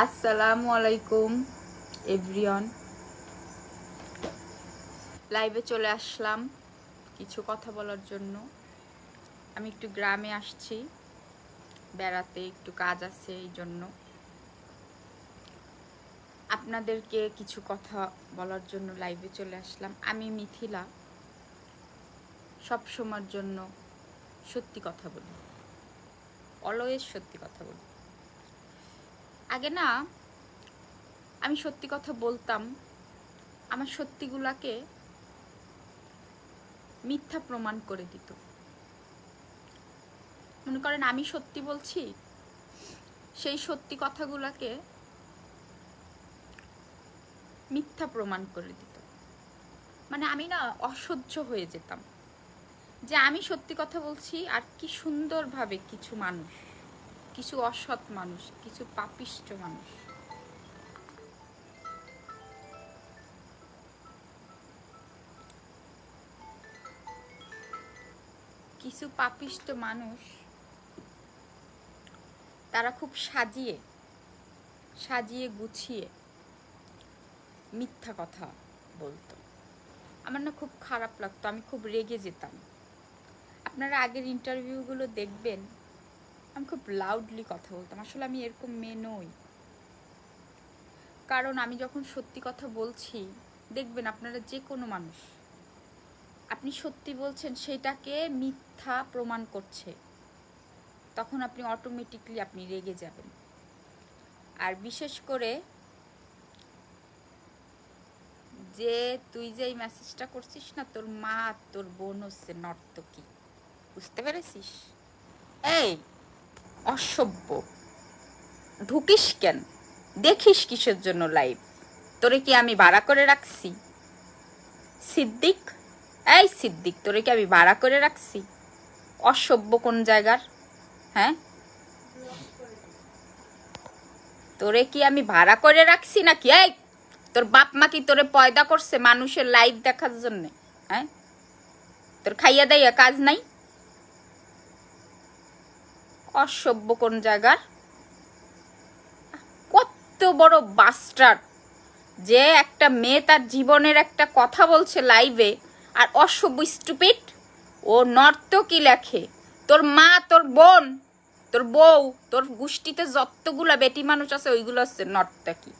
আসসালামু আলাইকুম এভরিওয়ান লাইভে চলে আসলাম কিছু কথা বলার জন্য। আমি একটু গ্রামে আসছি, বেড়াতে একটু কাজ আছে এই জন্য। আপনাদেরকে কিছু কথা বলার জন্য লাইভে চলে আসলাম। আমি মিথিলা সব সময়ের জন্য সত্যি কথা বলি। অলওয়েজ সত্যি কথা বলি। আগে না আমি সত্যি কথা বলতাম, আমার সত্যিগুলাকে মিথ্যা প্রমাণ করে দিত। মনে করেন আমি সত্যি বলছি, সেই সত্যি কথাগুলাকে মিথ্যা প্রমাণ করে দিত। মানে আমি না অসহ্য হয়ে যেতাম যে আমি সত্যি কথা বলছি আর কি সুন্দরভাবে কিছু মানুষ কিছু অসৎ মানুষ, কিছু পাপিষ্ট মানুষ। কিছু পাপিষ্ট মানুষ, তারা খুব সাজিয়ে সাজিয়ে গুছিয়ে মিথ্যা কথা বলতো। আমার না খুব খারাপ লাগতো, আমি খুব রেগে যেতাম। আপনারা আগের ইন্টারভিউগুলো দেখবেন আমি খুব লাউডলি কথা বলতাম। আসলে আমি এরকম মেয়ে নই। কারণ আমি যখন সত্যি কথা বলছি, দেখবেন আপনারা যে কোনো মানুষ, আপনি সত্যি বলছেন সেটাকে মিথ্যা প্রমাণ করছে, তখন আপনি অটোমেটিকলি আপনি রেগে যাবেন। আর বিশেষ করে যে তুই যে এই মেসেজটা করছিস না, তোর মা তোর বোন হচ্ছে নর্তকী। বুঝতে পেরেছিস? এই অসভ্য। ঢুকিস কেন? দেখিস কিসের জন্য লাইভ তোরে কি আমি ভাড়া করে রাখছি? সিদ্দিক? এই সিদ্দিক, তোরে কি আমি ভাড়া করে রাখছি? অসভ্য কোন জায়গার? হ্যাঁ? তোরে কি আমি ভাড়া করে রাখছি নাকি? এই, তোর বাপ মা কি তোরে পয়দা করছে মানুষের লাইভ দেখার জন্য? হ্যাঁ? তোর খাইয়া দাইয়া কাজ নাই? অসভ্য কোন জায়গার? কত বড় বাস্টার যে একটা মেয়ে তার জীবনের একটা কথা বলছে লাইভে আর অসভ্য স্টুপিট ও নর্তকী লেখে, তোর মা, তোর বোন, তোর বউ, তোর গোষ্ঠীতে যতগুলা বেটি মানুষ আছে, ওইগুলো হচ্ছে নর্তকী।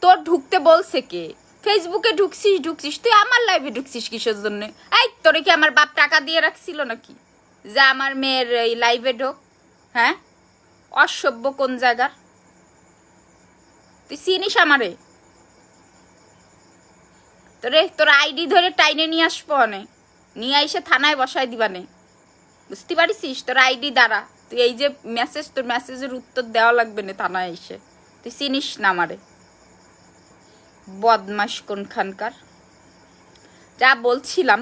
তোর ঢুকতে বলছে কে? ফেসবুকে ঢুকছিস ঢুকছিস। তুই আমার লাইভে ঢুকছিস কিসের জন্য? এই, তোরে কি আমার বাপ টাকা দিয়ে রাখছিল নাকি? যে আমার মেয়ের এই লাইভে ঢোক হ্যাঁ? অসভ্য কোন জায়গার? তুই চিনিস আমারে? তোরে, তোর আইডি ধরে টাইনে নিয়ে আসব অনে। নিয়ে এসে থানায় বসায় দিবানে। বুঝতে পারিস তোর আইডি দ্বারা। তুই এই যে মেসেজ তোর মেসেজের উত্তর দেওয়া লাগবে না থানায় এসে। তুই চিনিস না আমারে। বদমাস কোনখানকার। যা বলছিলাম,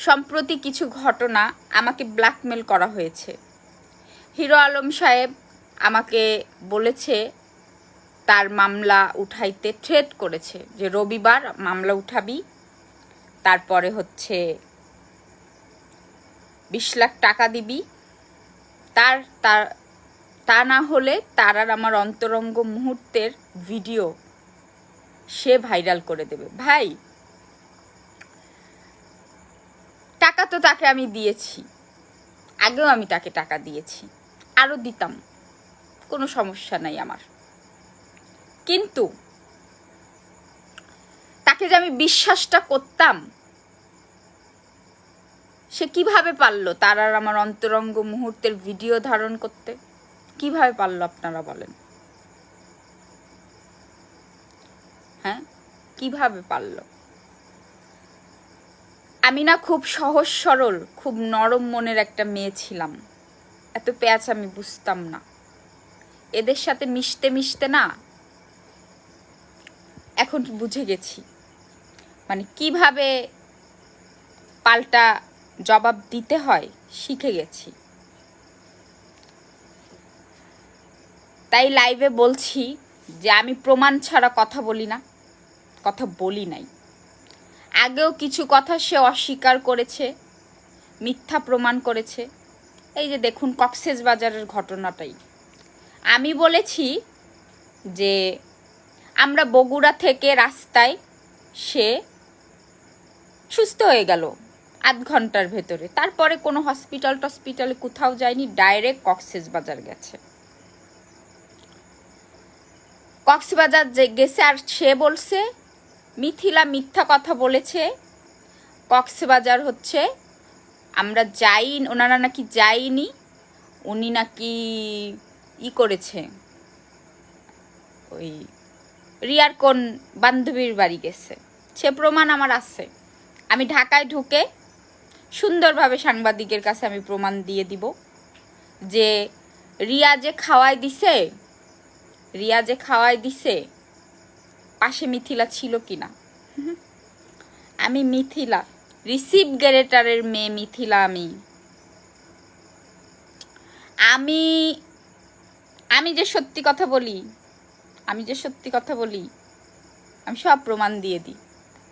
সম্প্রতি কিছু ঘটনা আমাকে ব্ল্যাকমেল করা হয়েছে। হিরো আলম সাহেব আমাকে বলেছে, তার মামলা উঠাইতে থ্রেট করেছে যে রবিবার মামলা উঠাবি, তারপরে হচ্ছে বিশ লাখ টাকা দিবি। তার তা না হলে তার আর আমার অন্তরঙ্গ মুহূর্তের ভিডিও সে ভাইরাল করে দেবে। ভাই, টাকা তো তাকে আমি দিয়েছি। আগেও আমি তাকে টাকা দিয়েছি। আরও দিতাম। কোনো সমস্যা নাই আমার। কিন্তু তাকে যে আমি বিশ্বাসটা করতাম, সে কীভাবে পারল তার আর আমার অন্তরঙ্গ মুহূর্তের ভিডিও ধারণ করতে? কীভাবে পারল আপনারা বলেন? হ্যাঁ? কীভাবে পারল? আমি না খুব সহজ সরল, খুব নরম মনের একটা মেয়ে ছিলাম। এত প্যাচ আমি বুঝতাম না। এদের সাথে মিশতে মিশতে না এখন বুঝে গেছি। মানে কীভাবে পাল্টা জবাব দিতে হয়, শিখে গেছি। তাই লাইভে বলছি যে আমি প্রমাণ ছাড়া কথা বলি না। কথা বলি নাই। আগেও কিছু কথা সে অস্বীকার করেছে, মিথ্যা প্রমাণ করেছে। এই যে দেখুন কক্সেস বাজারের ঘটনাটাই। আমি বলেছি যে আমরা বগুড়া থেকে রাস্তায় সে সুস্থ হয়ে গেল আধ ঘণ্টার ভেতরে। তারপরে কোনো হসপিটাল টসপিটালে কোথাও যায়নি, ডাইরেক্ট কক্সেস বাজার গেছে। কক্সবাজার যে গেছে আর সে বলছে মিথিলা মিথ্যা কথা বলেছে, কক্সবাজার হচ্ছে, আমরা যাই, ওনারা নাকি যাইনি উনি নাকি ই করেছে, ওই রিয়ার কোন বান্ধবীর বাড়ি গেছে, সে প্রমাণ আমার আছে। আমি ঢাকায় ঢুকে সুন্দরভাবে সাংবাদিকের কাছে আমি প্রমাণ দিয়ে দিব যে রিয়া যে খাওয়াই দিছে, রিয়া যে খাওয়াই দিছে পাশে মিথিলা ছিল কিনা? আমি মিথিলা, রিসিভ গ্যারেটারের মেয়ে মিথিলা আমি। আমি আমি যে সত্যি কথা বলি, আমি যে সত্যি কথা বলি, আমি সব প্রমাণ দিয়ে দিই,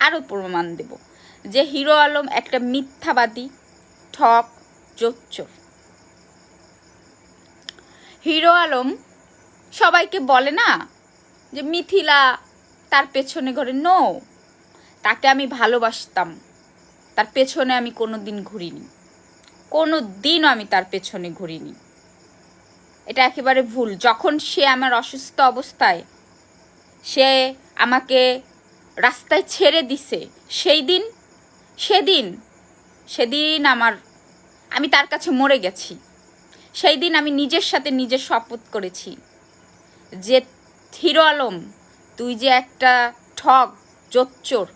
আরও প্রমাণ দেব। যে হিরো আলম একটা মিথ্যাবাদী, ঠক, জোচ্চোর। হিরো আলম সবাইকে বলে না যে মিথিলা তার পেছনে ঘরে, নো, তাকে আমি ভালোবাসতাম। তার পেছনে আমি কোনো দিন ঘুরিনি। কোনো দিনও আমি তার পেছনে ঘুরিনি। এটা একেবারে ভুল। যখন সে আমার অসুস্থ অবস্থায়, সে আমাকে রাস্তায় ছেড়ে দিছে, সেই দিন, সেদিন সেদিন আমার, আমি তার কাছে মরে গেছি। সেই দিন আমি নিজের সাথে নিজের শপথ করেছি যে হিরো আলম তুই যে একটা ঠগ, জোচ্চোর,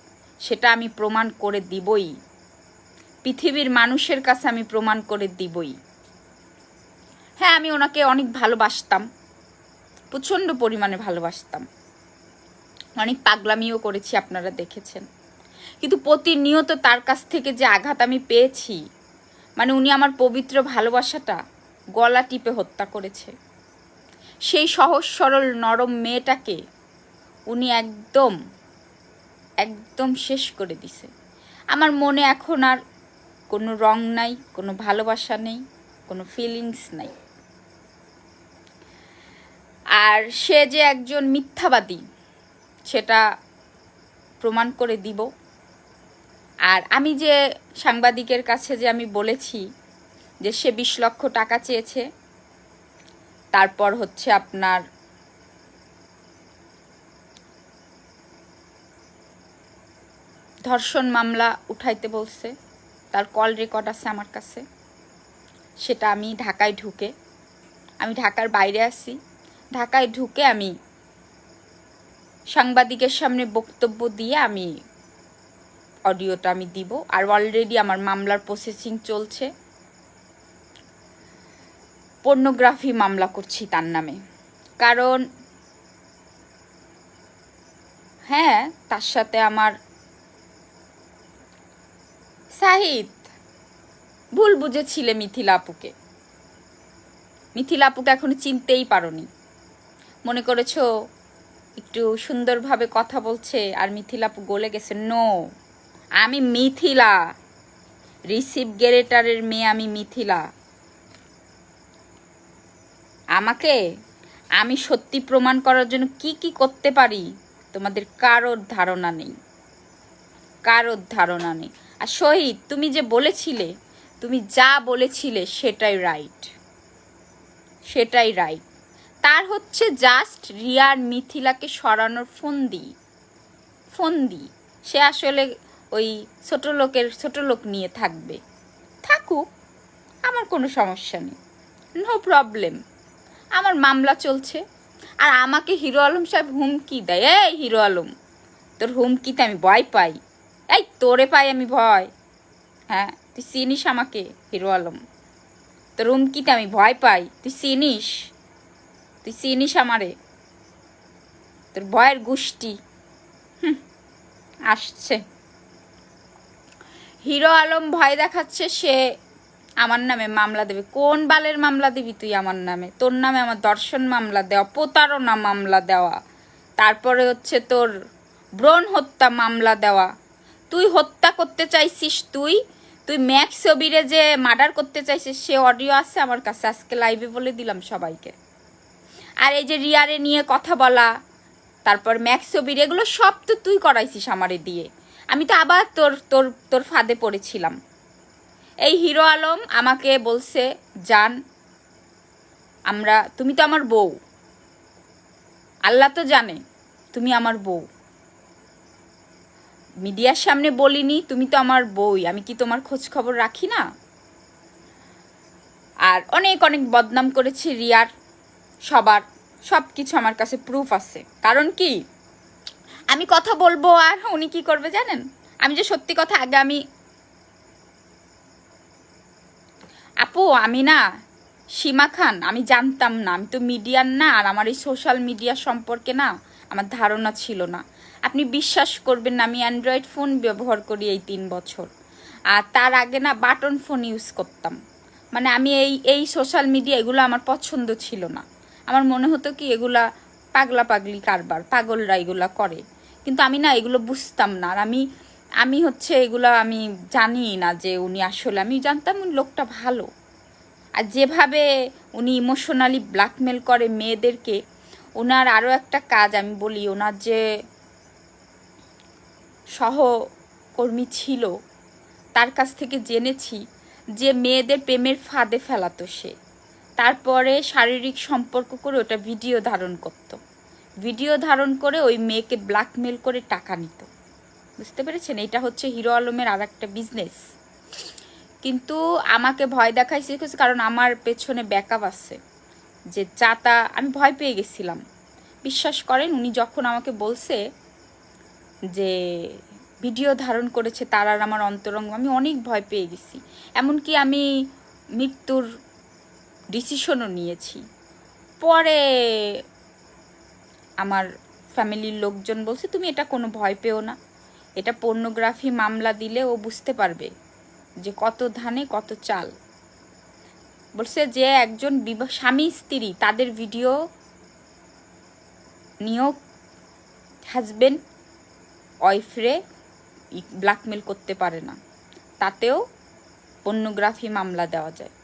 সেটা আমি প্রমাণ করে দিবই। পৃথিবীর মানুষের কাছে আমি প্রমাণ করে দিবই। হ্যাঁ আমি ওনাকে অনেক ভালোবাসতাম, প্রচণ্ড পরিমাণে ভালোবাসতাম। অনেক পাগলামিও করেছি, আপনারা দেখেছেন। কিন্তু প্রতিনিয়ত তার কাছ থেকে যে আঘাত আমি পেয়েছি মানে উনি আমার পবিত্র ভালোবাসাটা গলা টিপে হত্যা করেছে। সেই সহজ সরল নরম মেয়েটাকে উনি একদম একদম শেষ করে দিছে। আমার মনে এখন আর কোনো রং নাই, কোনো ভালোবাসা নেই, কোনো ফিলিংস নাই। আর সে যে একজন মিথ্যাবাদী, সেটা প্রমাণ করে দিব। আর আমি যে সাংবাদিকের কাছে যে আমি বলেছি যে সে বিশ লক্ষ টাকা চেয়েছে, তারপর হচ্ছে আপনার ধর্ষণ মামলা উঠাইতে বলছে। তার কল রেকর্ড আছে আমার কাছে। সেটা আমি ঢাকায় ঢুকে, আমি ঢাকার বাইরে আছি। ঢাকায় ঢুকে আমি সাংবাদিকের সামনে বক্তব্য দিয়ে আমি অডিওটা আমি দিব। আর অলরেডি আমার মামলার প্রসেসিং চলছে। পর্নোগ্রাফি মামলা করছি তার নামে। কারণ হ্যাঁ তার সাথে আমার সাহিদ ভুল বুঝেছিলে মিথিলা আপুকে। মিথিলা আপুকে এখনও চিনতেই পারোনি। মনে করেছ, একটু সুন্দরভাবে কথা বলছে আর মিথিলা আপু গলে গেছে। নো আমি মিথিলা। রিসিভ গেরেটারের মেয়ে আমি মিথিলা। আমাকে আমি সত্যি প্রমাণ করার জন্য কি কি করতে পারি, তোমাদের কারোর ধারণা নেই। কারোর ধারণা নেই। আর শহীদ, তুমি যে বলেছিলে, তুমি যা বলেছিলে সেটাই রাইট সেটাই রাইট তার হচ্ছে জাস্ট রিয়ার মিথিলাকে সরানোর ফন্দি। ফন্দি। সে আসলে ওই ছোট লোকের, ছোট লোক নিয়ে থাকবে। থাকুক, আমার কোনো সমস্যা নেই। নো প্রবলেম আমার মামলা চলছে। আর আমাকে হিরো আলম সাহেব হুমকি দেয়। এই হিরো আলম, তোর হুমকিতে আমি ভয় পাই। এই, তোরে পাই আমি ভয়। হ্যাঁ তুই চিনিস আমাকে, হিরো আলম। তোর হুমকিতে আমি ভয় পাই। তুই চিনিস? তুই চিনিস আমারে? তোর ভয়ের গোষ্ঠী। আসছে। হিরো আলম ভয় দেখাচ্ছে সে আমার নামে মামলা দেবে। কোন বালের মামলা দিবি তুই আমার নামে? তোর নামে আমার দর্শন মামলা দেওয়া, প্রতারণা মামলা দেওয়া। তারপরে হচ্ছে তোর ব্রণ হত্যা মামলা দেওয়া। তুই হত্যা করতে চাইছিস তুই? তুই ম্যাক্স ছবিরে যে মার্ডার করতে চাইছিস, সে অডিও আছে আমার কাছে। আজকে লাইভে বলে দিলাম সবাইকে। আর এই যে রিয়ারে নিয়ে কথা বলা, তারপর ম্যাক্স ছবির, এগুলো সব তো তুই করাইছিস আমারে দিয়ে। আমি তো আবার তোর তোর তোর ফাঁদে পড়েছিলাম। এই হিরো আলম আমাকে বলছে, জান, আমরা, তুমি তো আমার বউ। আল্লাহ তো জানে, তুমি আমার বউ। মিডিয়ার সামনে বলিনি, তুমি তো আমার বই, আমি কি তোমার খোঁজ খবর রাখি না? আর অনেক অনেক বদনাম করেছি রিয়ার, সবার সব কিছু আমার কাছে প্রুফ আছে। কারণ কি? আমি কথা বলব আর উনি কি করবে জানেন? আমি যে সত্যি কথা আগে আমি আপু, আমি না সীমা খান, আমি জানতাম না, আমি তো মিডিয়ার না, আর আমার এই সোশ্যাল মিডিয়া সম্পর্কে না আমার ধারণা ছিল না। আপনি বিশ্বাস করবেন না, আমি অ্যান্ড্রয়েড ফোন ব্যবহার করি এই তিন বছর। আর তার আগে না বাটন ফোন ইউজ করতাম। মানে আমি এই এই সোশ্যাল মিডিয়া এগুলো আমার পছন্দ ছিল না। আমার মনে হতো কি এগুলা পাগলা পাগলি কারবার, পাগলরা এগুলা করে। কিন্তু আমি না এগুলো বুঝতাম না। আর আমি আমি হচ্ছে এগুলো আমি জানি না যে উনি আসলে, আমি জানতাম উনি লোকটা ভালো। আর যেভাবে উনি ইমোশনালি ব্ল্যাকমেল করে মেয়েদেরকে, ওনার আরও একটা কাজ আমি বলি, ওনার যে সহকর্মী ছিল। তার কাছ থেকে জেনেছি যে মেয়েদের প্রেমের ফাঁদে ফেলাতো সে। তারপরে শারীরিক সম্পর্ক করে ওটা ভিডিও ধারণ করত। ভিডিও ধারণ করে ওই মেয়েকে ব্ল্যাকমেল করে টাকা নিত। বুঝতে পেরেছেন? এটা হচ্ছে হিরো আলমের আর একটা বিজনেস কিন্তু আমাকে ভয় দেখাই শিখেছে কারণ আমার পেছনে ব্যাকআপ আছে। যে যাতা আমি ভয় পেয়ে গেছিলাম। বিশ্বাস করেন, উনি যখন আমাকে বলছে যে ভিডিও ধারণ করেছে তার আর আমার অন্তরঙ্গ, আমি অনেক ভয় পেয়ে গেছি। এমনকি আমি মৃত্যুর ডিসিশনও নিয়েছি। পরে আমার ফ্যামিলির লোকজন বলছে, তুমি এটা কোনো ভয় পেও না। এটা পর্নোগ্রাফি মামলা দিলে ও বুঝতে পারবে যে কত ধানে কত চাল। বলছে যে একজন স্বামী, স্ত্রী, তাদের ভিডিও নিয়োগ হাজবেন্ড ওয়াইফরে ব্ল্যাকমেল করতে পারে না। তাতেও পর্নোগ্রাফি মামলা দেওয়া যায়।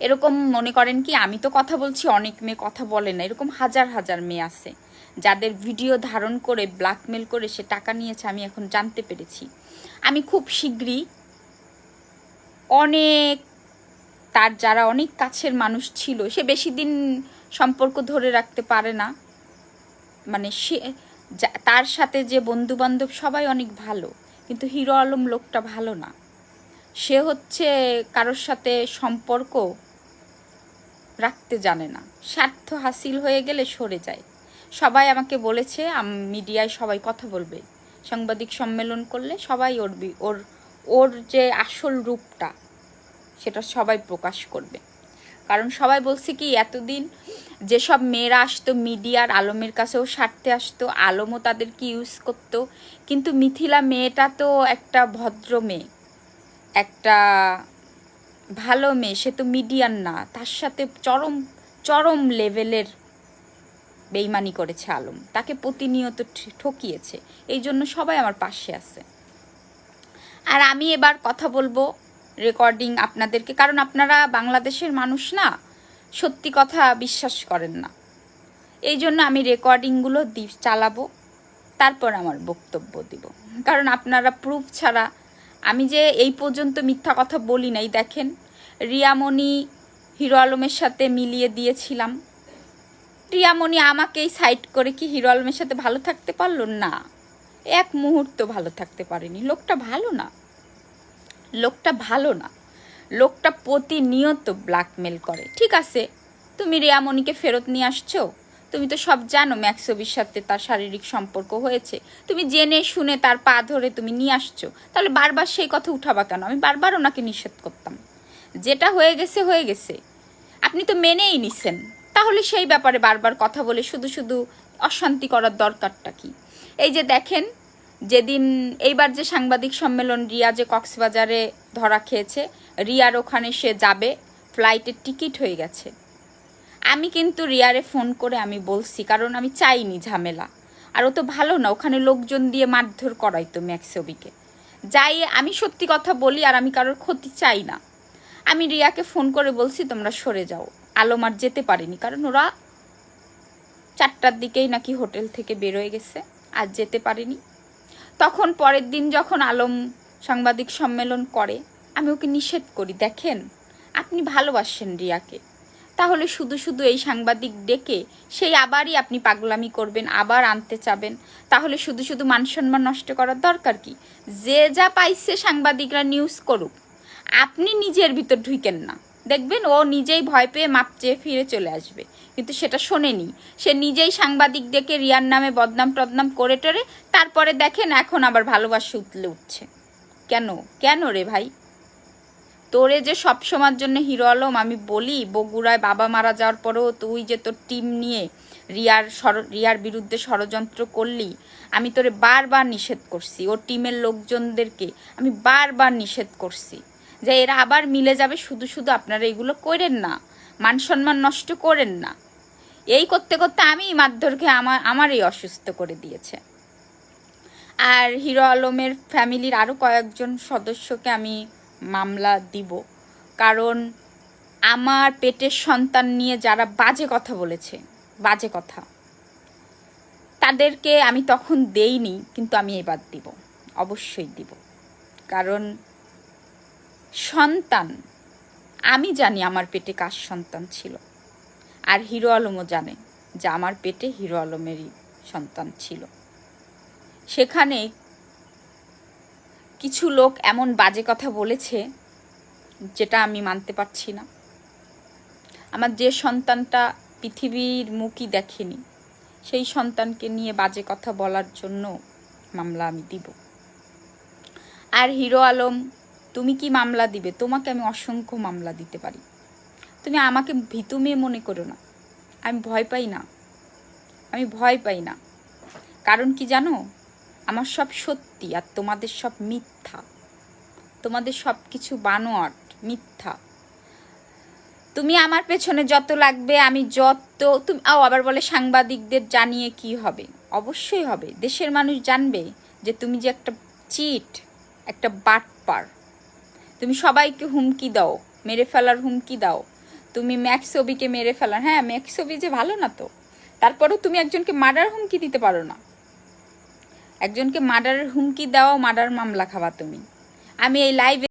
এরকম মনে করেন কি, আমি তো কথা বলছি, অনেক মেয়ে কথা বলে না। এরকম হাজার হাজার মেয়ে আছে, যাদের ভিডিও ধারণ করে, ব্ল্যাকমেল করে সে টাকা নিয়েছে, আমি এখন জানতে পেরেছি। আমি খুব শীঘ্রই অনেক, তার যারা অনেক কাছের মানুষ ছিল, সে বেশি দিন সম্পর্ক ধরে রাখতে পারে না। মানে সে তার সাথে যে বন্ধু বান্ধব সবাই অনেক ভালো, কিন্তু হিরো আলম লোকটা ভালো না। সে হচ্ছে কারোর সাথে সম্পর্ক রাখতে জানে না। স্বার্থ হাসিল হয়ে গেলে সরে যায়। সবাই আমাকে বলেছে মিডিয়ায় সবাই কথা বলবে। সাংবাদিক সম্মেলন করলে সবাই ওর ওর ওর যে আসল রূপটা, সেটা সবাই প্রকাশ করবে। কারণ সবাই বলছে কি, এতদিন যেসব মেয়েরা আসতো, মিডিয়ার আলমের কাছেও সারতে আসতো, আলমও তাদেরকে ইউজ করতো, কিন্তু মিথিলা মেয়েটা তো একটা ভদ্র মেয়ে, একটা ভালো মেয়ে, সে তো মিডিয়ার না, তার সাথে চরম চরম লেভেলের বেইমানি করেছে আলম, তাকে প্রতিনিয়ত ঠকিয়েছে এই জন্য সবাই আমার পাশে আছে। আর আমি এবার কথা বলব রেকর্ডিং আপনাদেরকে, কারণ আপনারা বাংলাদেশের মানুষ না, সত্যি কথা বিশ্বাস করেন না। এই জন্য আমি রেকর্ডিংগুলো দি চালাবো, তারপর আমার বক্তব্য দিব। কারণ আপনারা প্রুফ ছাড়া, আমি যে এই পর্যন্ত মিথ্যা কথা বলি নাই, দেখেন, রিয়ামণি হিরো আলমের সাথে মিলিয়ে দিয়েছিলাম। রিয়ামণি আমাকেই সাইড করে কি হিরো আলমের সাথে ভালো থাকতে পারল? না। এক মুহূর্ত ভালো থাকতে পারেনি। লোকটা ভালো না। লোকটা ভালো না। লোকটা প্রতিনিয়ত ব্ল্যাকমেল করে। ঠিক আছে, তুমি রিয়ামণিকে ফেরত নিয়ে আসছো? তুমি তো সব জানো ম্যাক্সবির সাথে তার শারীরিক সম্পর্ক হয়েছে। তুমি জেনে শুনে তার পা ধরে তুমি নিয়ে আসছো। তাহলে বারবার সেই কথা উঠাবা কেন? আমি বারবার ওনাকে নিষেধ করতাম। যেটা হয়ে গেছে হয়ে গেছে। আপনি তো মেনেই নিছেন। তাহলে সেই ব্যাপারে বারবার কথা বলে শুধু শুধু অশান্তি করার দরকারটা কি? এই যে দেখেন যেদিন এইবার যে সাংবাদিক সম্মেলন রিয়া যে কক্সবাজারে ধরা খেয়েছে, রিয়ার ওখানে সে যাবে, ফ্লাইটের টিকিট হয়ে গেছে। আমি কিন্তু রিয়ারে ফোন করে আমি বলছি, কারণ আমি চাইনি ঝামেলা। আর ও তো ভালো না, ওখানে লোকজন দিয়ে মারধর করাই তো ম্যাক্সবিকে যাই, আমি সত্যি কথা বলি আর আমি কারোর ক্ষতি চাই না। আমি রিয়াকে ফোন করে বলছি, তোমরা সরে যাও। আলম আর যেতে পারেনি, কারণ ওরা চারটার দিকেই নাকি হোটেল থেকে বেরোয় গেছে, আর যেতে পারেনি। তখন পরের দিন যখন আলম সাংবাদিক সম্মেলন করে, আমি ওকে নিষেধ করি, দেখেন, আপনি ভালোবাসেন রিয়াকে। তাহলে শুধু শুধু এই সাংবাদিক ডেকে সেই আবারই আপনি পাগলামি করবেন, আবার আনতে চাবেন। তাহলে শুধু শুধু মান সম্মান নষ্ট করার দরকার কি? যে যা পাইছে সাংবাদিকরা নিউজ করুক, আপনি নিজের ভিতর ঢুকেন না। দেখবেন ও নিজেই ভয় পেয়ে মাপ চেয়ে ফিরে চলে আসবে। কিন্তু সেটা শোনেনি। সে নিজেই সাংবাদিক ডেকে রিয়ার নামে বদনাম টদনাম করে টরে তারপরে দেখেন এখন আবার ভালোবাসা উতলে উঠছে। কেন? কেন রে ভাই? তোরে যে সব সময়ের জন্য হিরো আলম, আমি বলি, বগুড়ায় বাবা মারা যাওয়ার পরেও তুই যে তোর টিম নিয়ে রিয়ার ষড় রিয়ার বিরুদ্ধে ষড়যন্ত্র করলি, আমি তোরে বারবার নিষেধ করছি। ওর টিমের লোকজনদেরকে আমি বারবার নিষেধ করছি। যে এরা আবার মিলে যাবে, শুধু শুধু আপনারা এগুলো করেন না। মান সম্মান নষ্ট করেন না। এই করতে করতে আমি মারধরকে আমার আমারই অসুস্থ করে দিয়েছে। আর হিরো আলমের ফ্যামিলির আরও কয়েকজন সদস্যকে আমি মামলা দিব। কারণ আমার পেটের সন্তান নিয়ে যারা বাজে কথা বলেছে, বাজে কথা, তাদেরকে আমি তখন দেইনি, কিন্তু আমি এবার দিব, অবশ্যই দিব। কারণ সন্তান। আমি জানি আমার পেটে কার সন্তান ছিল। আর হিরো আলমও জানে যে আমার পেটে হিরো আলমেরই সন্তান ছিল। সেখানে কিছু লোক এমন বাজে কথা বলেছে যেটা আমি মানতে পারছি না। আমার যে সন্তানটা পৃথিবীর মুখই দেখেনি, সেই সন্তানকে নিয়ে বাজে কথা বলার জন্য মামলা আমি দিব। আর হিরো আলম তুমি কি মামলা দিবে? তোমাকে আমি অসংখ্য মামলা দিতে পারি। তুমি আমাকে ভীতু মেয়ে মনে করো না। আমি ভয় পাই না। আমি ভয় পাই না। কারণ কি জানো? আমার সব সত্যি আর তোমাদের সব মিথ্যা। তোমাদের সব কিছু বানোয়াট, মিথ্যা। তুমি আমার পেছনে যত লাগবে, আমি যত তুমি আও, আবার বলে সাংবাদিকদের জানিয়ে কি হবে? অবশ্যই হবে। দেশের মানুষ জানবে যে তুমি যে একটা চিট, একটা বাটপার। তুমি সবাইকে হুমকি দাও, মেরে ফেলার হুমকি দাও। তুমি ম্যাক্সবিকে মেরে ফেলার হ্যাঁ ম্যাক্সবি যে ভালো না তো। তারপরেও তুমি একজনকে মার্ডার হুমকি দিতে পারো না। একজনকে মার্ডারের হুমকি দেওয়া মার্ডার মামলা খাওয়া তুমি। আমি এই লাইভে